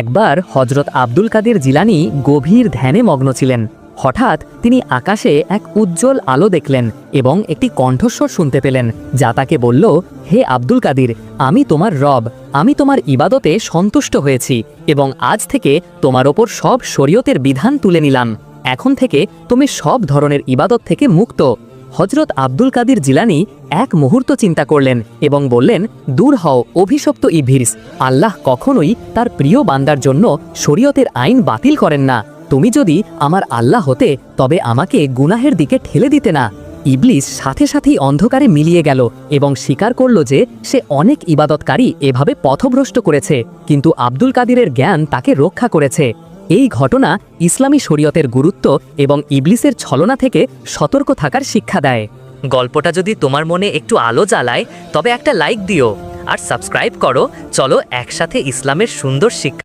একবার হজরত আব্দুল কাদের জিলানি গভীর ধ্যানে মগ্ন ছিলেন। হঠাৎ তিনি আকাশে এক উজ্জ্বল আলো দেখলেন এবং একটি কণ্ঠস্বর শুনতে পেলেন, যা তাকে বলল, হে আব্দুল কাদির, আমি তোমার রব, আমি তোমার ইবাদতে সন্তুষ্ট হয়েছি এবং আজ থেকে তোমার ওপর সব শরীয়তের বিধান তুলে নিলাম। এখন থেকে তুমি সব ধরনের ইবাদত থেকে মুক্ত। হজরত আব্দুল কাদির জিলানি এক মুহূর্ত চিন্তা করলেন এবং বললেন, দূর হও, অভিশপ্ত ইভিরিস আল্লাহ কখনোই তার প্রিয় বান্দার জন্য শরীয়তের আইন বাতিল করেন না। তুমি যদি আমার আল্লাহ হতে, তবে আমাকে গুনাহের দিকে ঠেলে দিতে না। ইবলিস সাথে সাথেই অন্ধকারে মিলিয়ে গেল এবং স্বীকার করল যে সে অনেক ইবাদতকারী এভাবে পথভ্রষ্ট করেছে, কিন্তু আব্দুল কাদিরের জ্ঞান তাকে রক্ষা করেছে। এই ঘটনা ইসলামী শরীয়তের গুরুত্ব এবং ইবলিসের ছলনা থেকে সতর্ক থাকার শিক্ষা দেয়। গল্পটা যদি তোমার মনে একটু আলো জ্বালায়, তবে একটা লাইক দিও। আর সাবস্ক্রাইব করো। চলো একসাথে ইসলামের সুন্দর শিক্ষা